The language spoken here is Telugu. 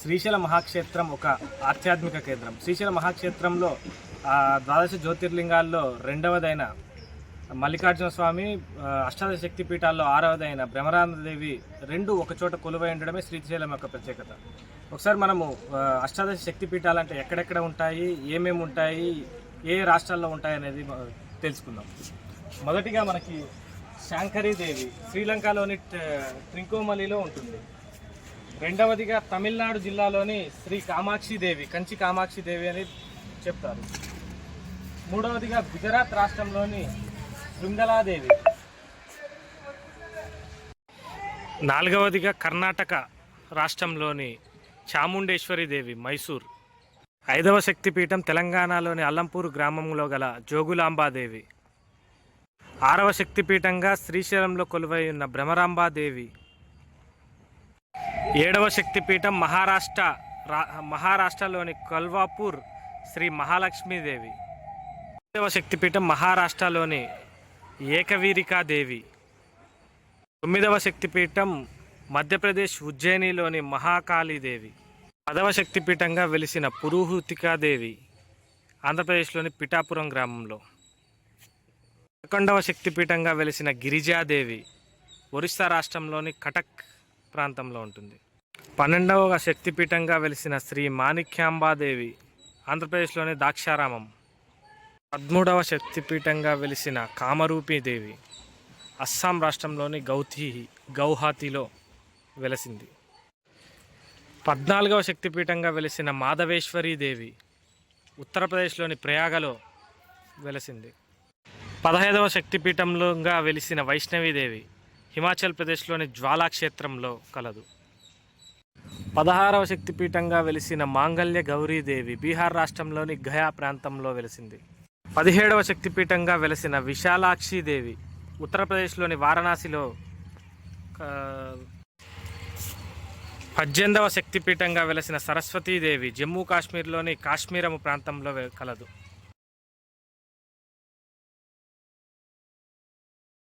శ్రీశైల మహాక్షేత్రం ఒక ఆధ్యాత్మిక కేంద్రం. శ్రీశైల మహాక్షేత్రంలో ద్వాదశ జ్యోతిర్లింగాల్లో రెండవదైన మల్లికార్జున స్వామి అష్టాదశ శక్తి పీఠాల్లో ఆరవదైన భ్రమరాందేవి రెండు ఒకచోట కొలువై ఉండడమే శ్రీశైలం యొక్క ప్రత్యేకత. ఒకసారి మనము అష్టాదశ శక్తి పీఠాలు అంటే ఎక్కడెక్కడ ఉంటాయి ఏమేమి ఉంటాయి ఏ రాష్ట్రాల్లో ఉంటాయి అనేది తెలుసుకుందాం. మొదటిగా మనకి శాంకరీదేవి శ్రీలంకలోని ట్రింకోమలిలో ఉంటుంది. రెండవదిగా తమిళనాడు జిల్లాలోని శ్రీ కామాక్షిదేవి కంచి కామాక్షి దేవి అని చెప్తారు. మూడవదిగా గుజరాత్ రాష్ట్రంలోని శృంగలాదేవి. నాలుగవదిగా కర్ణాటక రాష్ట్రంలోని చాముండేశ్వరి దేవి మైసూర్. ఐదవ శక్తిపీఠం తెలంగాణలోని అల్లంపూర్ గ్రామంలో గల జోగులాంబాదేవి. ఆరవ శక్తిపీఠంగా శ్రీశైలంలో కొలువై ఉన్న భ్రమరాంబాదేవి ఏడవ శక్తిపీఠం మహారాష్ట్ర మహారాష్ట్రలోని కల్వాపూర్ శ్రీ మహాలక్ష్మీదేవి. ఏడవ శక్తిపీఠం మహారాష్ట్రలోని ఏకవీరికాదేవి. తొమ్మిదవ శక్తిపీఠం మధ్యప్రదేశ్ ఉజ్జయినిలోని మహాకాళీదేవి. పదవ శక్తిపీఠంగా వెలిసిన పురుహూతికాదేవి ఆంధ్రప్రదేశ్లోని పిఠాపురం గ్రామంలో. పదకొండవ శక్తిపీఠంగా వెలిసిన గిరిజాదేవి ఒరిస్సా రాష్ట్రంలోని కటక్ ప్రాంతంలో ఉంటుంది. పన్నెండవ శక్తిపీఠంగా వెలిసిన శ్రీ మాణిక్యాంబాదేవి ఆంధ్రప్రదేశ్లోని దాక్షారామం. పదమూడవ శక్తిపీఠంగా వెలిసిన కామరూపిదేవి అస్సాం రాష్ట్రంలోని గౌతీ గౌహాతిలో వెలసింది. పద్నాలుగవ శక్తిపీఠంగా వెలిసిన మాధవేశ్వరీదేవి ఉత్తరప్రదేశ్లోని ప్రయాగలో వెలసింది. పదహైదవ శక్తిపీఠంలోగా వెలిసిన వైష్ణవీదేవి హిమాచల్ ప్రదేశ్లోని జ్వాలాక్షేత్రంలో కలదు. పదహారవ శక్తిపీఠంగా వెలిసిన మాంగల్య గౌరీదేవి బీహార్ రాష్ట్రంలోని గయా ప్రాంతంలో వెలిసింది. పదిహేడవ శక్తిపీఠంగా వెలిసిన విశాలాక్షిదేవి ఉత్తరప్రదేశ్లోని వారణాసిలో పద్దెనిమిదవ శక్తిపీఠంగా వెలసిన సరస్వతీదేవి జమ్మూ కాశ్మీర్లోని కాశ్మీరము ప్రాంతంలో కలదు.